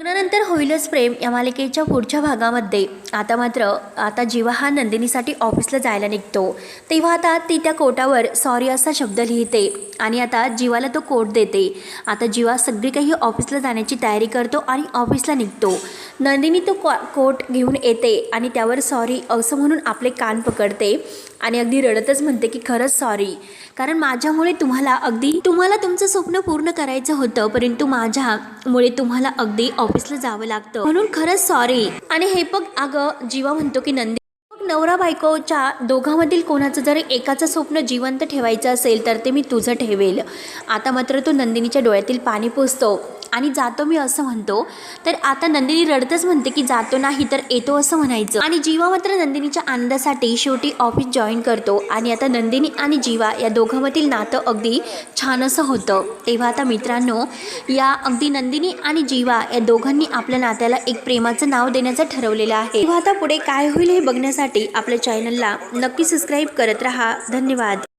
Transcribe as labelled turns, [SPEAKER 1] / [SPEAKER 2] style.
[SPEAKER 1] लग्नानंतर होईलच प्रेम या मालिकेच्या पुढच्या भागामध्ये. आता मात्र आता जीवा हा नंदिनीसाठी ऑफिसला जायला निघतो. तेव्हा आता ती त्या कोटावर सॉरी असा शब्द लिहिते आणि आता जीवाला तो कोट देते. आता जीवा सगळी काही ऑफिसला जाण्याची तयारी करतो आणि ऑफिसला निघतो. नंदिनी तो कोट घेऊन येते आणि त्यावर सॉरी असं म्हणून आपले कान पकडते आणि अगदी रडतच म्हणते की खरंच सॉरी कारण माझ्यामुळे तुम्हाला अगदी तुम्हाला तुमचं स्वप्न पूर्ण करायचं होतं परंतु माझ्यामुळे तुम्हाला अगदी ऑफिसला जावं लागतं. म्हणून खरंच सॉरी आणि हे बघ अगं जीवा म्हणतो की नंदी. मग नवरा बायकोच्या दोघांमधील कोणाचं जर एकाचं स्वप्न जिवंत ठेवायचं असेल तर ते मी तुझं ठेवेल. आता मात्र तो नंदिनीच्या डोळ्यातील पाणी पुसतो. आणि जातो मी असं म्हणतो. तर आता नंदिनी रडतच म्हणते की जातो नाही तर येतो असं म्हणायचं. आणि जीवा मात्र नंदिनीच्या आनंदासाठी शेवटी ऑफिस जॉईन करतो. आणि आता नंदिनी आणि जीवा या दोघांमधील नातं अगदी छान असं होतं. तेव्हा आता मित्रांनो या अगदी नंदिनी आणि जीवा या दोघांनी आपल्या नात्याला एक प्रेमाचं नाव देण्याचं ठरवलेलं आहे. तेव्हा आता पुढे काय होईल हे बघण्यासाठी आपल्या चॅनलला नक्की सबस्क्राईब करत राहा. धन्यवाद.